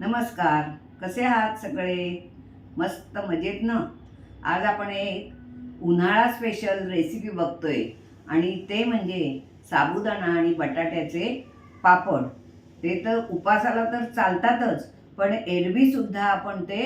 नमस्कार. कसे आहात सगळे? मस्त मजेत ना आज आपण एक उन्हाळा स्पेशल रेसिपी बघतोय. आणि ते म्हणजे साबुदाणा आणि बटाट्याचे पापड. ते तर उपासाला तर चालतातच पण एरवीसुद्धा आपण ते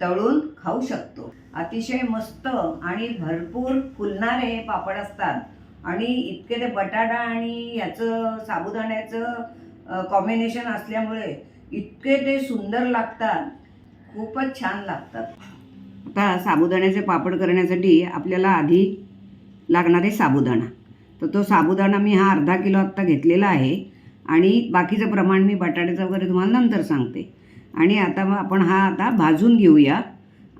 तळून खाऊ शकतो. अतिशय मस्त आणि भरपूर फुलणारे हे पापड असतात. आणि इतके ते बटाटा आणि याचं साबुदाण्याचं कॉम्बिनेशन असल्यामुळे इतके ते सुंदर लागतात. खूपच छान लागतात. आता साबुदाण्याचे पापड करण्यासाठी आपल्याला आधी लागणार आहे साबुदाणा. तर तो साबुदाणा मी हा अर्धा किलो आत्ता घेतलेला आहे आणि बाकीचं प्रमाण मी बटाट्याचं वगैरे तुम्हाला नंतर सांगते. आणि आता मग आपण हा आता भाजून घेऊया.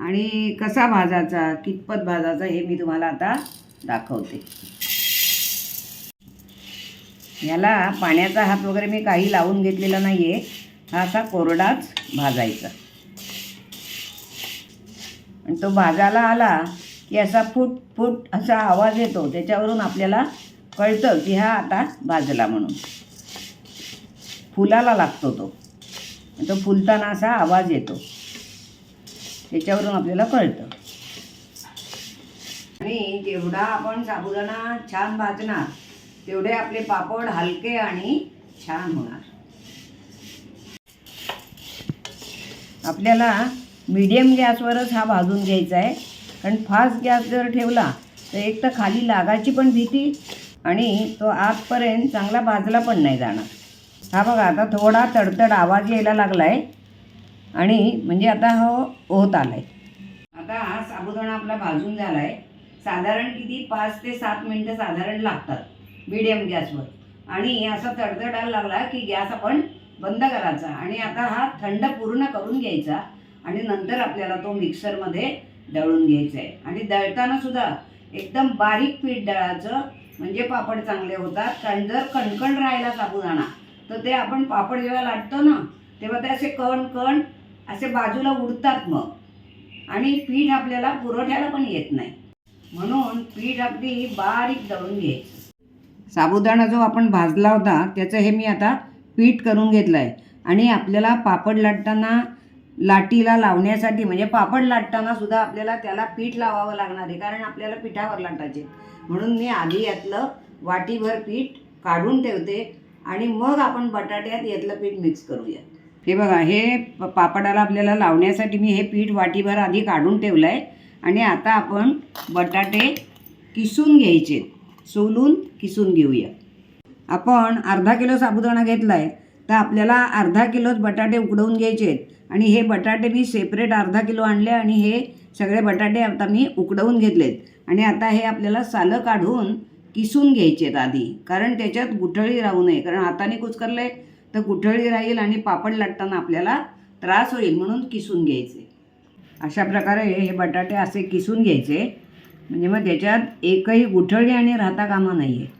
आणि कसा भाजायचा कितपत भाजायचा हे मी तुम्हाला आता दाखवते. याला पाण्याचा हात वगैरे मी काही लावून घेतलेला नाही आहे हा असा कोरडाच भाजायचा. आणि तो भाजायला आला की असा फुट फुट असा आवाज येतो. त्याच्यावरून आपल्याला कळतं की हा आता भाजला म्हणून. फुलाला लागतो तो. तो फुलताना असा आवाज येतो. त्याच्यावरून आपल्याला कळतं. आणि जेवढा आपण साबुदाणा छान भाजणार तेवढे आपले पापड हलके आणि छान होणार. आपल्याला मीडियम गॅसवरच हा भाजून घ्यायचा आहे. कारण फास्ट गॅस जर ठेवला तर एक तर खाली लागायची पण भीती आणि तो आतपर्यंत चांगला भाजला पण नाही जाणार. हा बघा आता थोडा तडतड आवाज यायला लागला आहे आणि म्हणजे आता हो होत आला आहे आता हा साबुदाणा आपला भाजून झाला आहे साधारण किती? पाच ते सात मिनटं साधारण लागतात मीडियम गॅसवर. आणि असा तडतडायला लागला की गॅस आपण बंद करायचा आणि आता हा थंड पूर्ण करून घ्यायचा आणि नंतर आपल्याला तो मिक्सरमध्ये दळून घ्यायचा आहे आणि दळताना सुद्धा एकदम बारीक पीठ दळायचं म्हणजे पापड चांगले होतात. कारण जर कणकण राहिला साबुदाणा तर ते आपण पापड जेव्हा लाटतो ना तेव्हा ते असे कण कण असे बाजूला उडतात मग. आणि पीठ आपल्याला पुरवठ्याला पण येत नाही. म्हणून पीठ अगदी बारीक दळून घ्यायचं. साबुदाणा जो आपण भाजला होता त्याचं हे मी आता पीठ करून घेतलं आहे आणि आपल्याला पापड लाटताना लाटीला लावण्यासाठी म्हणजे पापड लाटताना सुद्धा आपल्याला त्याला पीठ लावावं लागणार आहे कारण आपल्याला पिठावर लाटायचे. म्हणून मी आधी यातलं वाटीभर पीठ काढून ठेवते आणि मग आपण बटाट्यात यातलं पीठ मिक्स करूया हे बघा हे प- पापडाला आपल्याला लावण्यासाठी मी हे पीठ वाटीभर आधी काढून ठेवलं आहे आणि आता आपण बटाटे किसून घ्यायचे. सोलून किसून घेऊया. आपण अर्धा किलो साबुदाणा घेतला आहे तर आपल्याला अर्धा किलोच बटाटे उकडवून घ्यायचे आहेत. आणि हे बटाटे मी सेपरेट अर्धा किलो आणले आणि हे सगळे बटाटे आता मी उकडवून घेतलेत. आणि आता हे आपल्याला सालं काढून किसून घ्यायचे आहेत आधी कारण त्याच्यात गुठळी राहू नये. कारण हाताने कुचकरले तर गुठळी राहील आणि पापड लाटताना आपल्याला त्रास होईल म्हणून किसून घ्यायचे. अशा प्रकारे हे बटाटे असे किसून घ्यायचे. म्हणजे मग त्याच्यात एकही गुठळी आणि राहता कामा नाही आहे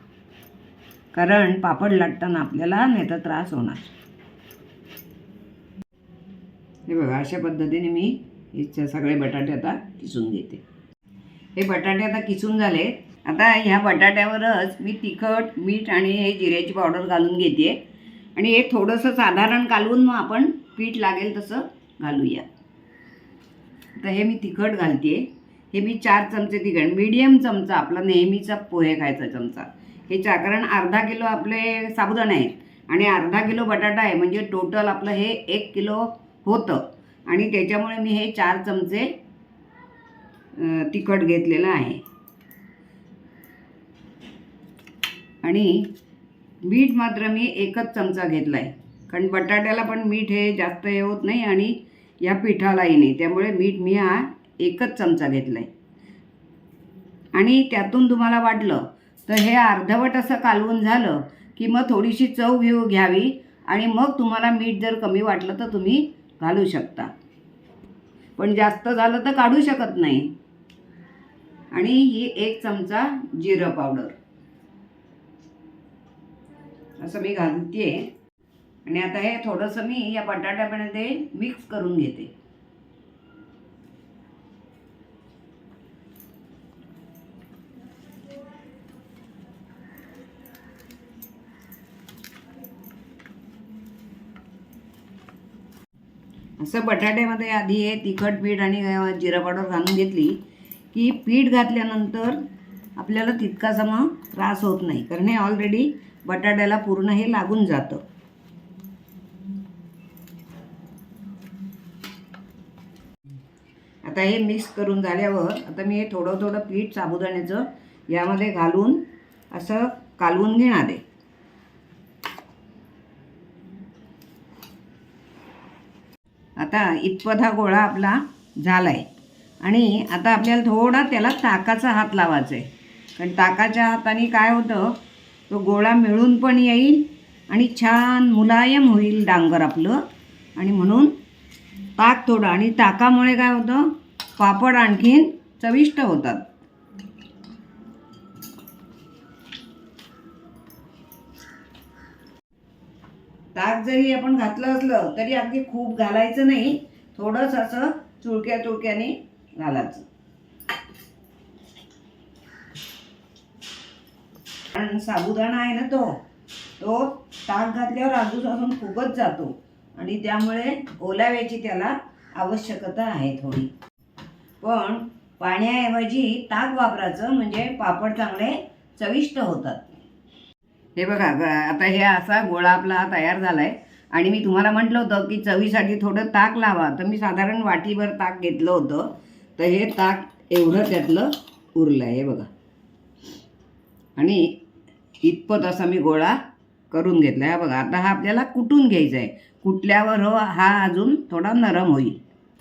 कारण पापड लाटताना आपल्याला नाही तर त्रास होणार. हे बघा अशा पद्धतीने मी हे सगळे बटाटे आता किसून घेते. हे बटाटे आता किसून झाले. आता ह्या बटाट्यावरच मी तिखट मीठ आणि हे जिऱ्याची पावडर घालून घेते. आणि हे थोडंसं साधारण घालून मग आपण पीठ लागेल तसं घालूया. तर हे मी तिखट घालते. हे मी चार चमचे तिखट मीडियम चमचा आपला नेहमीचा पोहे खायचा चमचा. हे कारण अर्धा किलो आपले साबुदाणे आहेत. आणि अर्धा किलो बटाटा आहे. म्हणजे टोटल आपलं हे एक किलो होतं. आणि त्याच्यामुळे मी हे चार चमचे तिखट घेतलेलं आहे. आणि मीठ मात्र मी एकच चमचा घेतला आहे कारण बटाट्याला पण मीठ हे जास्त हे होत नाही आणि या पिठालाही नाही. त्यामुळे मीठ मी हा एकच चमचा घेतला आहे आणि त्यातून तुम्हाला वाटलं तर हे अर्धवट असं कालवून झालं की मग थोडीशी चव घेऊ घ्यावी आणि मग तुम्हाला मीठ जर कमी वाटलं तर तुम्ही घालू शकता. पण जास्त झालं तर काढू शकत नाही. आणि ही एक चमचा जिरं पावडर. असं मी घालते आणि आता हे थोडंसं मी या बटाट्यामध्ये मिक्स करून घेते. असं बटाट्यामध्ये आधी हे तिखट पीठ आणि जिरा पावडर घालून घेतली की पीठ घातल्यानंतर आपल्याला तितकासा मग त्रास होत नाही. कारण हे ऑलरेडी बटाट्याला पूर्ण हे लागून जातं. आता हे मिक्स करून झाल्यावर आता मी हे थोडं थोडं पीठ साबुदाण्याचं यामध्ये घालून असं कालवून घेणार आहे. आता इतपधा गोळा आपला झाला आहे आणि आता आपल्याला थोडा त्याला ताकाचा हात लावायचा आहे. कारण ताकाच्या हाताने काय होतं तो गोळा मिळून पण येईल आणि छान मुलायम होईल डांगर आपलं. आणि म्हणून ताक थोडं आणि ताकामुळे काय होतं पापड आणखीन चविष्ट होतात. ताक जरी आपण घातलं असलं तरी अगदी खूप घालायचं नाही. थोडंच असं चुळक्या चुळक्याने घालायचं. कारण साबुदाणा आहे ना तो तो ताक घातल्यावर आजूबाजून खूपच जातो. आणि त्यामुळे ओलाव्याची त्याला आवश्यकता आहे थोडी. पण पाण्याऐवजी ताक वापरायचं म्हणजे पापड चांगले चविष्ट होतात. हे बघा ग- आता हे असा गोळा आपला हा तयार झाला आहे आणि मी तुम्हाला म्हटलं होतं की चवीसाठी थोडं ताक लावा. तर मी साधारण वाटीभर ताक घेतलं होतं. तर हे ताक एवढं त्यातलं उरलं आहे हे बघा. आणि इतपत असा मी गोळा करून घेतला आहे बघा आता हा आपल्याला कुटून घ्यायचा आहे कुटल्यावर हो हा अजून थोडा नरम होईल.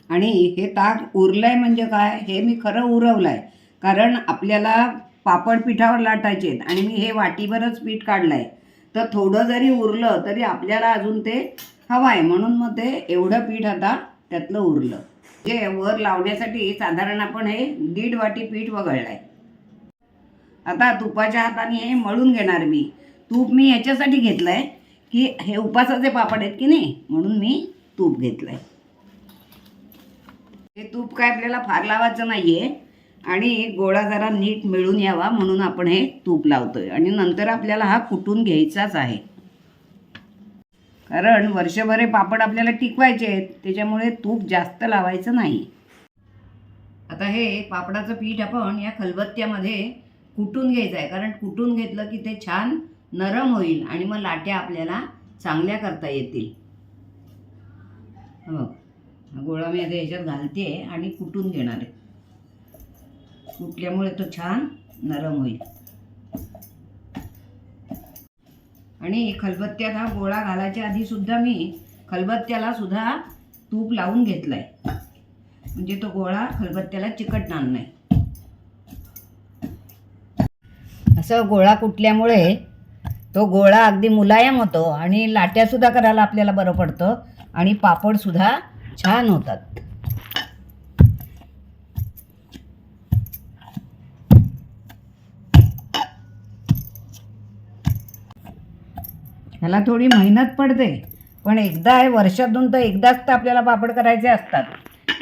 आणि हे ताक उरलं आहे म्हणजे काय? हे मी खरं उरवलं आहे कारण आपल्याला पापड पिठावर लाटायचे आणि मी हे वाटीवरच पीठ काढलं आहे तर थोडं जरी उरलं तरी आपल्याला अजून ते हवं आहे. म्हणून मग ते एवढं पीठ आता त्यातलं उरलं. जे वर लावण्यासाठी साधारण आपण हे दीड वाटी पीठ वगळलं आहे आता तुपाच्या हाताने हे मळून घेणार मी. तूप मी ह्याच्यासाठी घेतलं आहे की हे उपासाचे पापड आहेत की नाही? म्हणून मी तूप घेतलं आहे हे तूप काय आपल्याला फार लावायचं नाही आहे आणि गोळा जरा नीट मिळून यावा म्हणून आपण हे तूप लावतोय. आणि नंतर आपल्याला हा कुटून घ्यायचाच आहे. कारण वर्षभर हे पापड आपल्याला टिकवायचे आहेत त्याच्यामुळे तूप जास्त लावायचं नाही. आता हे पापडाचं पीठ आपण या खलबत्त्यामध्ये कुटून घ्यायचं आहे. कारण कुटून घेतलं की ते छान नरम होईल आणि मग लाट्या आपल्याला चांगल्या करता येतील. बघ गोळा मी आता ह्याच्यात घालते आणि कुटून घेणार आहे. कुटल्यामुळे तो छान नरम होईल. आणि खलबत्त्यात हा गोळा घालायच्या आधी सुद्धा मी खलबत्त्याला सुद्धा तूप लावून घेतलाय. म्हणजे तो गोळा खलबत्त्याला चिकटणार नाही. असं गोळा कुटल्यामुळे तो गोळा अगदी मुलायम होतो आणि लाट्यासुद्धा करायला आपल्याला बरं पडतं आणि पापडसुद्धा छान होतात. ह्याला थोडी मेहनत पडते. पण एकदा आहे वर्षातून तर एकदाच तर आपल्याला पापड करायचे असतात.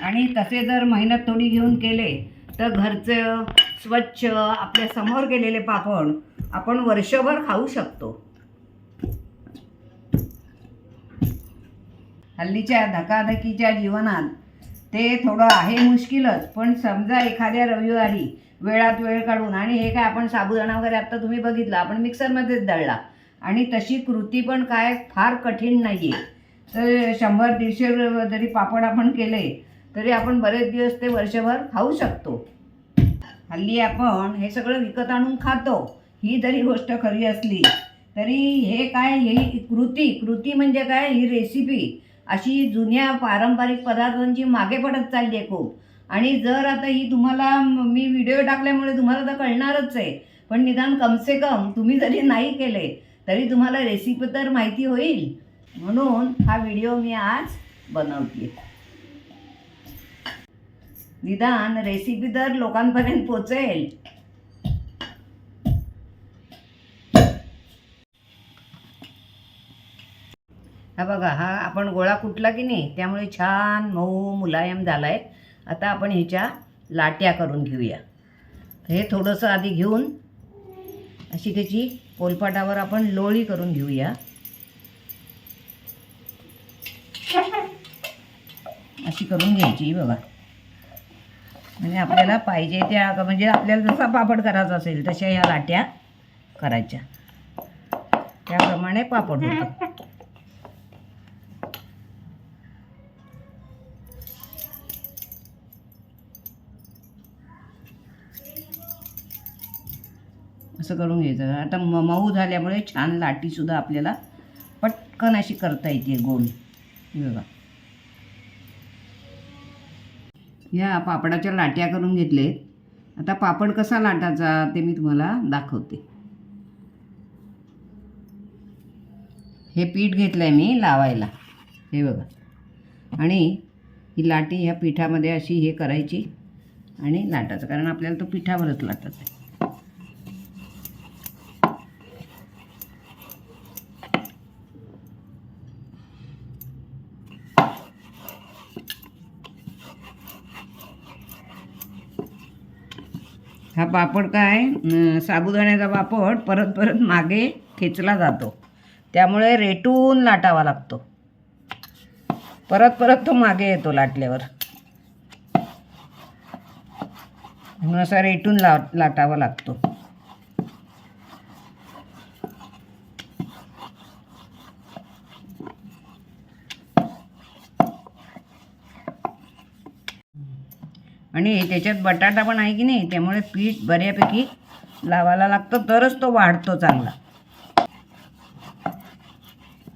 आणि तसे जर मेहनत थोडी घेऊन केले तर घरचं स्वच्छ आपल्यासमोर केलेले पापड आपण वर्षभर खाऊ शकतो. हल्लीच्या धकाधकीच्या जीवनात ते थोडं आहे मुश्किलच पण समजा एखाद्या रविवारी वेळात वेळ काढून आणि हे काय आपण साबुदाणा वगैरे आत्ता तुम्ही बघितलं आपण मिक्सरमध्येच दळला. आणि तशी कृती पण काय फार कठीण नाही आहे तर शंभर दीडशे जरी पापड आपण केले तरी आपण बरेच दिवस ते वर्षभर खाऊ शकतो. हल्ली आपण हे सगळं विकत आणून खातो ही जरी गोष्ट खरी असली तरी हे काय ही कृती कृती म्हणजे काय ही रेसिपी अशी जुन्या पारंपरिक पदार्थांची मागे पडत चालली आहे खूप. आणि जर आता ही तुम्हाला मी व्हिडिओ टाकल्यामुळे तुम्हाला तर कळणारच आहे. पण निदान कमसे कम तुम्ही जरी नाही केले तरी तुम्हाला रेसिपी तर माहिती होईल. म्हणून हा व्हिडिओ मी आज बनवते. निदान रेसिपी तर लोकांपर्यंत पोचेल. हा बघा हा आपण गोळा कुटला की नाही त्यामुळे छान मऊ मुलायम झाला आहे आता आपण ह्याच्या लाट्या करून घेऊया. हे थोडंसं आधी घेऊन अशी त्याची पोलपाटावर आपण लोळी करून घेऊया. अशी करून घ्यायची बघा. म्हणजे आपल्याला पाहिजे त्या म्हणजे आपल्याला जसा पापड करायचा असेल तशा ह्या लाट्या करायच्या. त्याप्रमाणे पापड होतं. असं करून घ्यायचं. आता म मऊ झाल्यामुळे छान लाटीसुद्धा आपल्याला पटकन अशी करता येते गोल. हे बघा. ह्या पापडाच्या लाट्या करून घेतलेत. आता पापड कसा लाटायचा ते मी तुम्हाला दाखवते. हे पीठ घेतलं आहे मी लावायला. हे बघा. आणि ही लाटी ह्या पिठामध्ये अशी हे करायची आणि लाटायचं. कारण आपल्याला तो पिठावरच लाटायचा आहे. हा पापड काय? साबुदाण्याचा पापड परत परत मागे खेचला जातो. त्यामुळे रेटून लाटावा लागतो. परत परत तो मागे येतो लाटल्यावर. म्हणून असा रेटून ला लाटावा लागतो. आणि त्याच्यात बटाटा पण आहे की नाही त्यामुळे पीठ बऱ्यापैकी लावायला लागतं तरच तो वाढतो चांगला.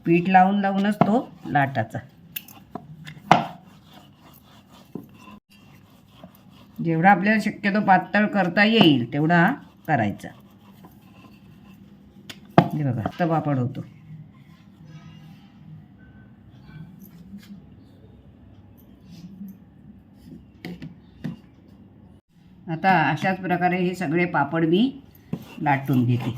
पीठ लावून लावूनच तो लाटाचा जेवढा आपल्याला शक्यतो पातळ करता येईल तेवढा करायचा. हे बघा तर पापड होतो आता अशाच प्रकारे हे सगळे पापड मी लाटून घेते.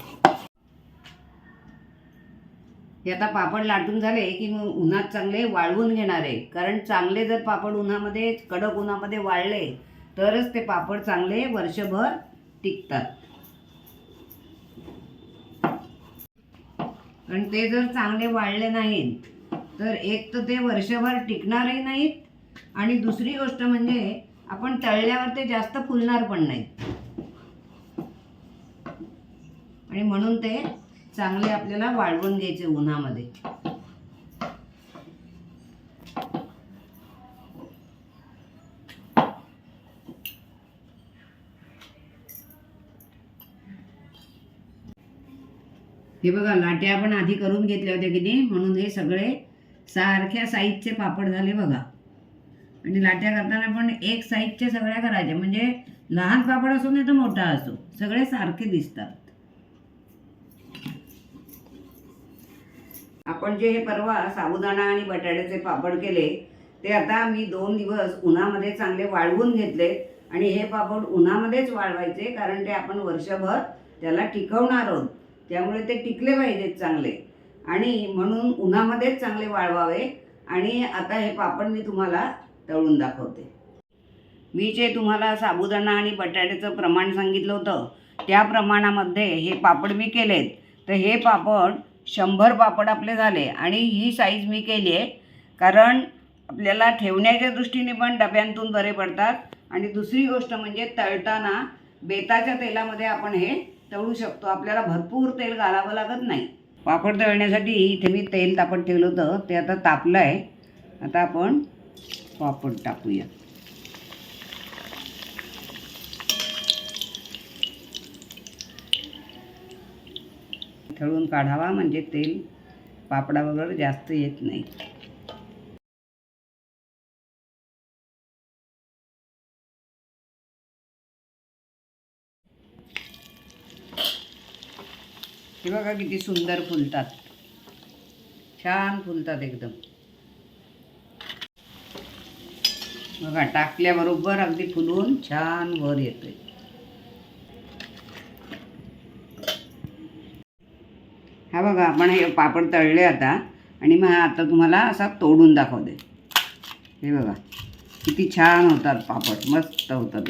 हे आता पापड लाटून झाले की मग उन्हात चांगले वाळवून घेणार आहे. कारण चांगले जर पापड उन्हामध्ये कडक उन्हामध्ये वाळले तरच ते पापड चांगले वर्षभर टिकतात. कारण ते जर चांगले वाळले नाहीत तर एक तर ते वर्षभर टिकणारही नाहीत. आणि दुसरी गोष्ट म्हणजे आपण तळल्यावर ते जास्त फुलणार पण नाही. आणि म्हणून ते चांगले आपल्याला वाळवून घ्यायचे उन्हामध्ये. हे बघा लाट्या आपण आधी करून घेतल्या होत्या की नाही? म्हणून हे सगळे सारख्या साईजचे पापड झाले बघा. आणि लाट्या करताना पण एक साईजच्या सगळ्या करायच्या म्हणजे लहान पापड असो नाही तर मोठा असो सगळे सारखे दिसतात. आपण जे हे परवा साबुदाणा आणि बटाट्याचे पापड केले ते आता मी दोन दिवस उन्हामध्ये चांगले वाळवून घेतले आणि हे पापड उन्हामध्येच वाळवायचे कारण ते आपण वर्षभर त्याला टिकवणार आहोत. त्यामुळे ते टिकले पाहिजेत चांगले. आणि म्हणून उन्हामध्येच चांगले वाळवावे. आणि आता हे पापड मी तुम्हाला तळून दाखवते. मी जे तुम्हाला साबुदाणा आणि बटाट्याचं प्रमाण सांगितलं होतं त्या प्रमाणामध्ये हे पापड मी केलेत. तर हे पापड शंभर पापड आपले झाले आणि ही साईज मी केली आहे. कारण आपल्याला ठेवण्याच्या दृष्टीने पण डब्यांतून बरे पडतात. आणि दुसरी गोष्ट म्हणजे तळताना बेताच्या तेलामध्ये आपण हे तळू शकतो. आपल्याला भरपूर तेल घालावं लागत नाही. पापड तळण्यासाठी इथे मी तेल तापत ठेवलं होतं. ते आता तापलं आहे आता आपण पापड टाकूया. तळून काढावा म्हणजे तेल पापडाबरोबर जास्त येत नाही. हे बघा किती सुंदर फुलतात. छान फुलतात एकदम. बघा टाकल्याबरोबर अगदी फुलून छान वर येतोय. हा बघा आपण हे पापड तळले आता आणि मग आता तुम्हाला असा तोडून दाखवते. हे बघा किती छान होतात पापड मस्त होतात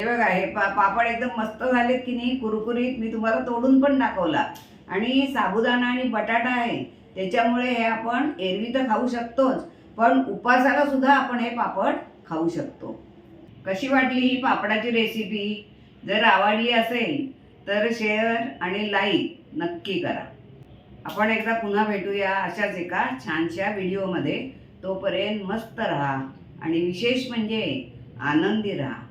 हे बघा हे पा पापड एकदम मस्त झालेत की नाही कुरकुरीत. मी तुम्हाला तोडून पण दाखवला. आणि साबुदाणा आणि बटाटा आहे त्याच्यामुळे हे आपण एरवी तर खाऊ शकतोच. पण उपासाला सुद्धा आपण हे पापड खाऊ शकतो. कशी वाटली ही पापडाची रेसिपी जर आवडली असेल तर शेअर आणि लाईक नक्की करा. आपण एकदा पुन्हा भेटूया अशाच एका छानशा व्हिडिओमध्ये तोपर्यंत मस्त राहा आणि विशेष म्हणजे आनंदी राहा.